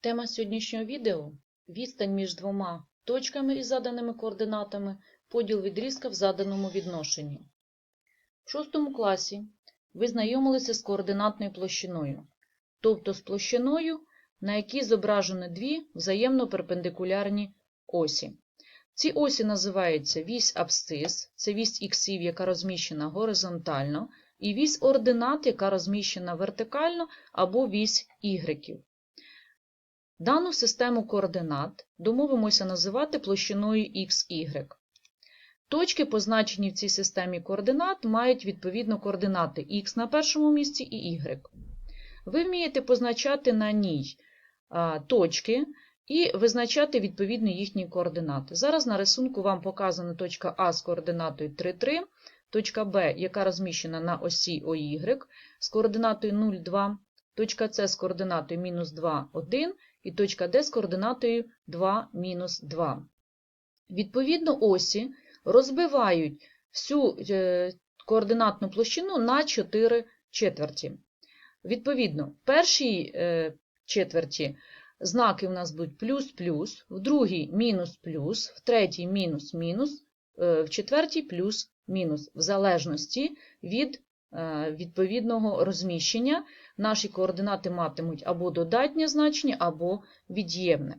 Тема сьогоднішнього відео – відстань між двома точками із заданими координатами, поділ відрізка в заданому відношенні. В шостому класі ви знайомилися з координатною площиною, тобто з площиною, на якій зображені дві взаємно перпендикулярні осі. Ці осі називаються вісь абсцис, це вісь іксів, яка розміщена горизонтально, і вісь ординат, яка розміщена вертикально, або вісь ігреків. Дану систему координат домовимося називати площиною XY. Точки, позначені в цій системі координат, мають відповідно координати X на першому місці і Y. Ви вмієте позначати на ній точки і визначати відповідно їхні координати. Зараз на рисунку вам показана точка А з координатою 3, 3, точка Б, яка розміщена на осі ОY, з координатою 0, 2, точка С з координатою мінус 2, 1 і точка Д з координатою 2, мінус 2. Відповідно, осі розбивають всю е, координатну площину на 4 четверті. Відповідно, в першій е, четверті знаки у нас будуть плюс-плюс, в другій мінус-плюс, в третій мінус-мінус, е, в четвертій плюс-мінус, в залежності від відповідного розміщення наші координати матимуть або додатнє значення, або від'ємне.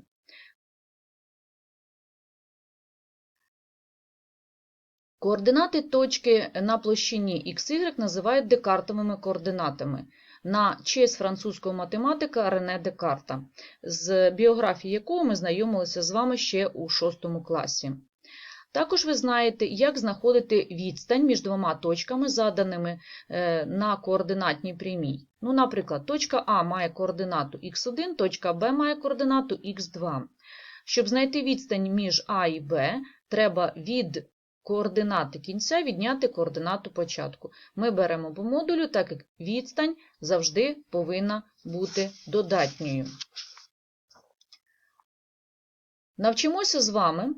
Координати точки на площині XY називають декартовими координатами на честь французького математика Рене Декарта, з біографії якого ми знайомилися з вами ще у 6 класі. Також ви знаєте, як знаходити відстань між двома точками, заданими е, на координатній прямій. Ну, Наприклад, точка А має координату х1, точка Б має координату х2. Щоб знайти відстань між А і Б, треба від координати кінця відняти координату початку. Ми беремо по модулю, так як відстань завжди повинна бути додатньою. Навчимося з вами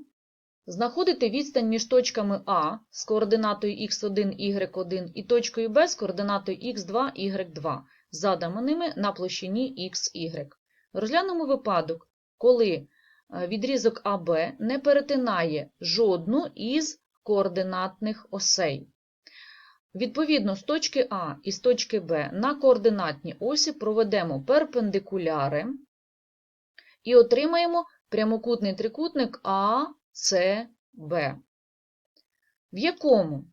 знаходити відстань між точками А з координатою x1, y1 і точкою Б з координатою x2, y2, заданими на площині xy. Розглянемо випадок, коли відрізок АБ не перетинає жодну із координатних осей. Відповідно, з точки А і з точки Б на координатні осі проведемо перпендикуляри і отримаємо прямокутний трикутник АЦБ, в. Якому?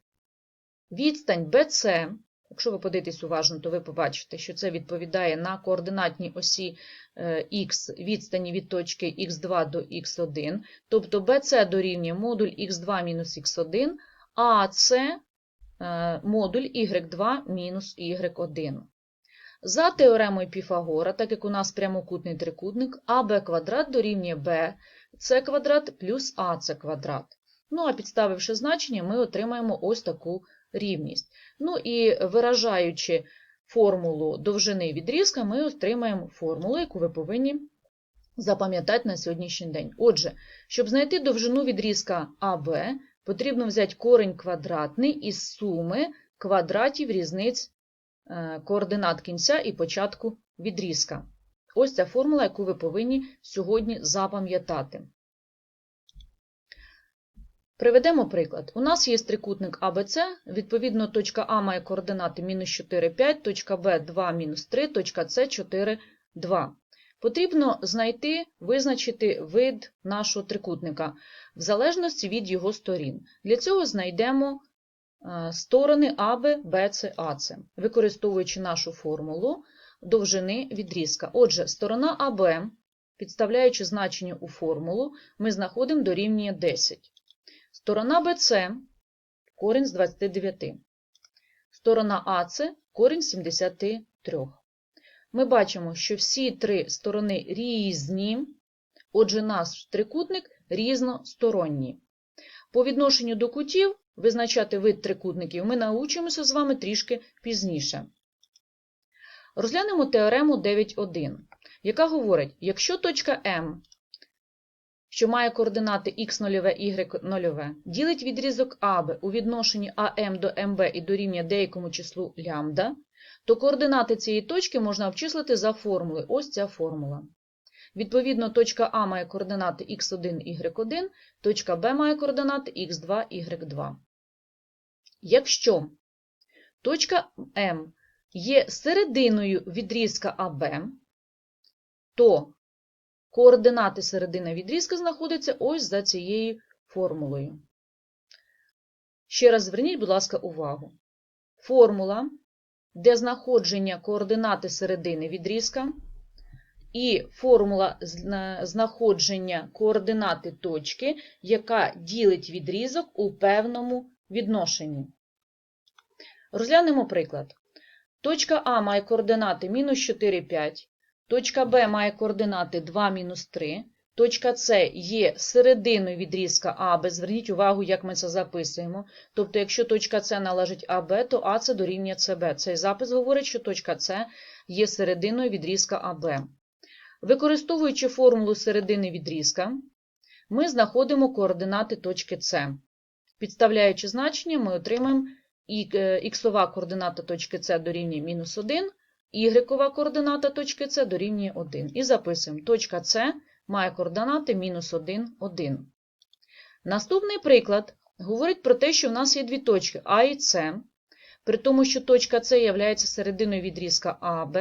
Відстань BC, якщо ви подивитесь уважно, то ви побачите, що це відповідає на координатній осі Х відстані від точки х2 до х1, тобто BC дорівнює модуль х2 мінус х1, а це модуль y2 мінус y1. За теоремою Піфагора, так як у нас прямокутний трикутник, АБ квадрат дорівнює БЦ квадрат плюс АЦ квадрат. Ну, а підставивши значення, ми отримаємо ось таку рівність. Ну і виражаючи формулу довжини відрізка, ми отримаємо формулу, яку ви повинні запам'ятати на сьогоднішній день. Отже, щоб знайти довжину відрізка АБ, потрібно взяти корень квадратний із суми квадратів різниць координат кінця і початку відрізка. Ось ця формула, яку ви повинні сьогодні запам'ятати. Приведемо приклад. У нас є трикутник АБЦ, відповідно, точка А має координати мінус 4, 5, точка Б 2, мінус 3, точка С 4, 2. Потрібно знайти, визначити вид нашого трикутника в залежності від його сторін. Для цього знайдемо сторони АБ, БЦ, АЦ, використовуючи нашу формулу довжини відрізка. Отже, сторона АБ, підставляючи значення у формулу, ми знаходимо дорівнює 10. Сторона BC – корінь з 29. Сторона АЦ – корінь 73. Ми бачимо, що всі три сторони різні, отже, наш трикутник різносторонній. По відношенню до кутів визначати вид трикутників ми научимося з вами трішки пізніше. Розглянемо теорему 9.1, яка говорить, якщо точка М що має координати x0, y0, ділить відрізок АБ у відношенні АМ до МБ і дорівнює деякому числу лямбда, то координати цієї точки можна обчислити за формулою. Ось ця формула. Відповідно, точка А має координати х1, y1, точка Б має координати х2, y2. Якщо точка М є серединою відрізка АБ, то координати середини відрізка знаходяться ось за цією формулою. Ще раз зверніть, будь ласка, увагу. Формула, де знаходження координати середини відрізка, і формула знаходження координати точки, яка ділить відрізок у певному відношенні. Розглянемо приклад. Точка А має координати мінус 4, 5, точка Б має координати 2, мінус 3, точка С є серединою відрізка АБ. Зверніть увагу, як ми це записуємо. Тобто, якщо точка С належить АБ, то АС дорівнює СБ. Цей запис говорить, що точка С є серединою відрізка АБ. Використовуючи формулу середини відрізка, ми знаходимо координати точки С. Підставляючи значення, ми отримаємо іксова координата точки С дорівнює мінус 1, ігрекова координата точки С дорівнює 1. І записуємо, точка С має координати мінус 1, 1. Наступний приклад говорить про те, що в нас є дві точки А і С. При тому, що точка С є серединою відрізка АБ,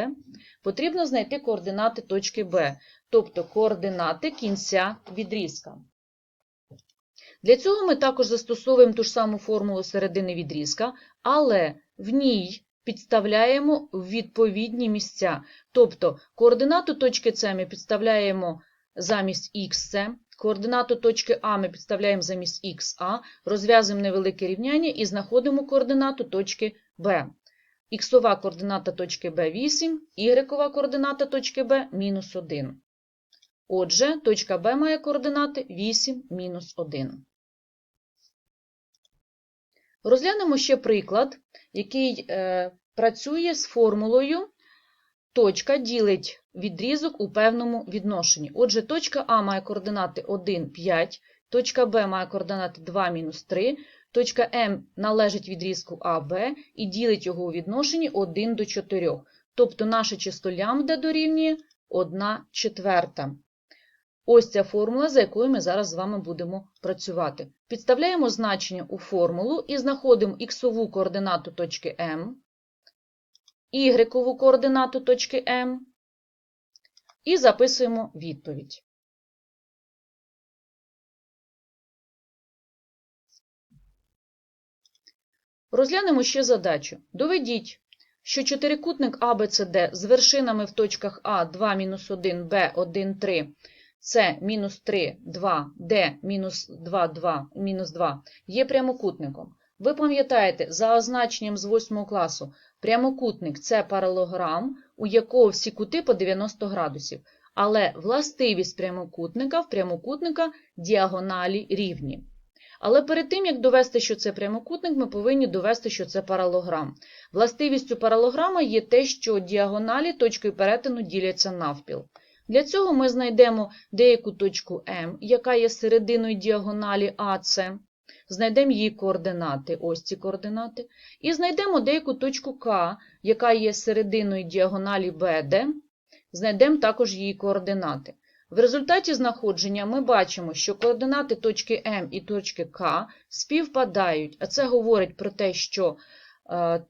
потрібно знайти координати точки Б, тобто координати кінця відрізка. Для цього ми також застосовуємо ту ж саму формулу середини відрізка, але в ній підставляємо відповідні місця. Тобто координату точки С ми підставляємо замість х, координату точки А ми підставляємо замість ха, розв'язуємо невелике рівняння і знаходимо координату точки Б. Іксова координата точки Б 8, ігрекова координата точки Б мінус 1. Отже, точка Б має координати 8, мінус 1. Розглянемо ще приклад, який е, працює з формулою точка ділить відрізок у певному відношенні. Отже, точка А має координати 1, 5, точка Б має координати 2, мінус 3, точка М належить відрізку АБ і ділить його у відношенні 1 до 4. Тобто наше число лямбда дорівнює 1 четверта. Ось ця формула, за якою ми зараз з вами будемо працювати. Підставляємо значення у формулу і знаходимо х координату точки М, y координату точки М і записуємо відповідь. Розглянемо ще задачу. Доведіть, що чотирикутник ABCD з вершинами в точках А2-1, Б 1, 3, С мінус 3, 2, Д мінус 2, 2, мінус 2 є прямокутником. Ви пам'ятаєте, за означенням з 8 класу, прямокутник – це паралограм, у якого всі кути по 90 градусів. Але властивість прямокутника в прямокутника діагоналі рівні. Але перед тим, як довести, що це прямокутник, ми повинні довести, що це паралограм. Властивістю паралограма є те, що діагоналі точкою перетину діляться навпіл. Для цього ми знайдемо деяку точку М, яка є серединою діагоналі АС, знайдемо її координати, ось ці координати, і знайдемо деяку точку К, яка є серединою діагоналі БД, знайдемо також її координати. В результаті знаходження ми бачимо, що координати точки М і точки К співпадають, а це говорить про те, що е,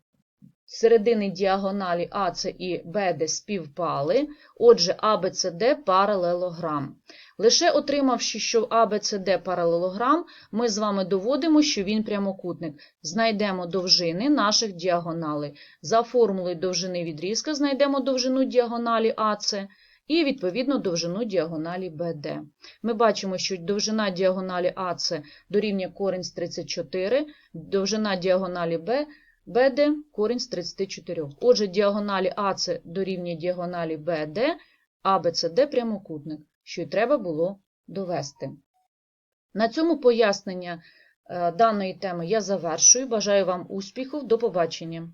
середини діагоналі АЦ і БД співпали, отже, АБЦД паралелограм. Лише отримавши, що АБЦД паралелограм, ми з вами доводимо, що він прямокутник. Знайдемо довжини наших діагоналей. За формулою довжини відрізка знайдемо довжину діагоналі АЦ і, відповідно, довжину діагоналі БД. Ми бачимо, що довжина діагоналі АЦ дорівнює корінь з 34, довжина діагоналі Б БД корінь з 34. Отже, діагоналі АЦ дорівнює діагоналі БД, АБЦД прямокутник, що й треба було довести. На цьому пояснення е, даної теми я завершую. Бажаю вам успіху. До побачення!